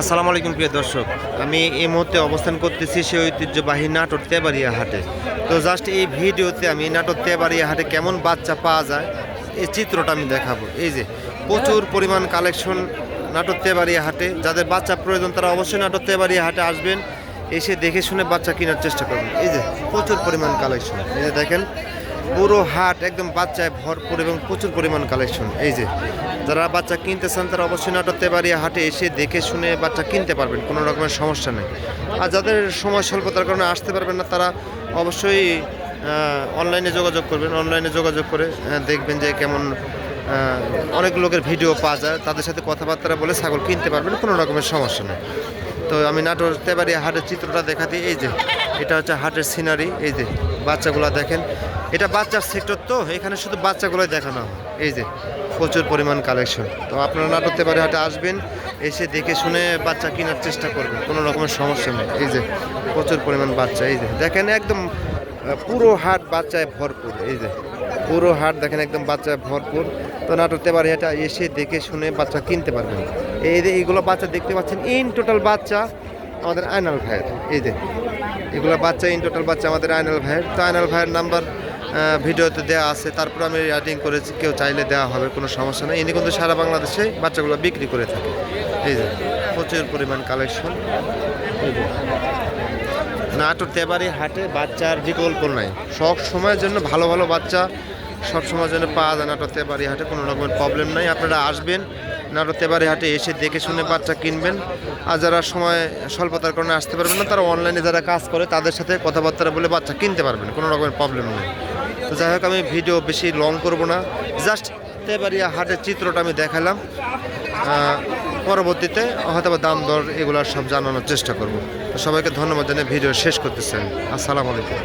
আসসালামু আলাইকুম প্রিয় দর্শক, আমি এই মুহূর্তে অবস্থান করতেছি সেই ঐতিহ্যবাহী নাটোর তেবাড়িয়া হাটে। তো জাস্ট এই ভিডিওতে আমি নাটোর তেবাড়িয়া হাটে কেমন বাচ্চা পাওয়া যায়, এই চিত্রটা আমি দেখাবো। এই যে, প্রচুর পরিমাণ কালেকশন নাটোর তেবাড়িয়া হাটে। যাদের বাচ্চা প্রয়োজন, তারা অবশ্যই নাটোর তেবাড়িয়া হাটে আসবেন। এসে দেখে শুনে বাচ্চা কেনার চেষ্টা করবেন। এই যে, প্রচুর পরিমাণ কালেকশন এই যে দেখেন পুরো হাট একদম বাচ্চায় ভরপুর এবং প্রচুর পরিমাণ কালেকশন এই যে, যারা বাচ্চা কিনতে চান তারা অবশ্যই নাটকতে বাড়ি হাটে এসে দেখে শুনে বাচ্চা কিনতে পারবেন, কোনো রকমের সমস্যা নেই। আর যাদের সময় স্বল্পতার কারণে আসতে পারবেন না, তারা অবশ্যই অনলাইনে যোগাযোগ করবেন অনলাইনে যোগাযোগ করে দেখবেন যে কেমন অনেক লোকের ভিডিও পাওয়া যায়, তাদের সাথে কথাবার্তা বলে ছাগল কিনতে পারবেন, কোনো রকমের সমস্যা নেই। তো আমি নাটোর তেবাড়ি হাটের চিত্রটা দেখাতে, এই যে এটা হচ্ছে হাটের সিনারি, এই যে বাচ্চাগুলো দেখেন। এটা বাচ্চার সেক্টর তো, এখানে শুধু বাচ্চাগুলোই দেখানো হয়। এই যে, প্রচুর পরিমাণ কালেকশন তো আপনারা নাটোর তেবাড়ি হাটে আসবেন, এসে দেখে শুনে বাচ্চা কেনার চেষ্টা করবেন, কোনো রকমের সমস্যা নেই। এই যে, প্রচুর পরিমাণ বাচ্চা, এই যে, দেখেন একদম পুরো হাট বাচ্চায় ভরপুর, এই যে। পুরো হাট দেখেন একদম বাচ্চায় ভরপুর। তো নাটোর তেবাড়ি এটা এসে দেখে শুনে বাচ্চা কিনতে পারবেন। এই যে, এইগুলো বাচ্চা দেখতে পাচ্ছেন ইন টোটাল বাচ্চা আমাদের আয়নাল ভাইয়ের, এই যে। এগুলো বাচ্চা ইন টোটাল বাচ্চা আমাদের আয়নাল ভাইয়ের। তো আয়নাল ভাইয়ের নাম্বার ভিডিওতে দেওয়া আছে। তারপর আমি রাইটিং করেছি, কেউ চাইলে দেওয়া হবে, কোনো সমস্যা নেই। ইনি কিন্তু সারা বাংলাদেশে বাচ্চাগুলো বিক্রি করে থাকে। এই যে, প্রচুর পরিমাণ কালেকশন নাটোর তেবারি হাটে বাচ্চার বিকল্প নাই। সব সময়ের জন্য ভালো ভালো বাচ্চা সব সময়ের জন্য পাওয়া যায়। নাটোর তেবারি হাটে কোনো রকমের প্রবলেম নাই। আপনারা আসবেন নাটোর তেবারি হাটে এসে দেখে শুনে বাচ্চা কিনবেন। আর যারা সময়, স্বল্পতার কারণে আসতে পারবেন না, তারা অনলাইনে যারা কাজ করে, তাদের সাথে কথাবার্তা বলে বাচ্চা কিনতে পারবেন, কোনো রকমের প্রবলেম নেই। তো যাই হোক, আমি ভিডিও বেশি লং করব না। জাস্ট তেবারিয়া হাটের চিত্রটা আমি দেখালাম। পরবর্তীতে হয়তো দাম দর এগুলো সব জানানোর চেষ্টা করব। সবাইকে ধন্যবাদ জানিয়ে ভিডিও শেষ করতেছেন আসসালামু আলাইকুম।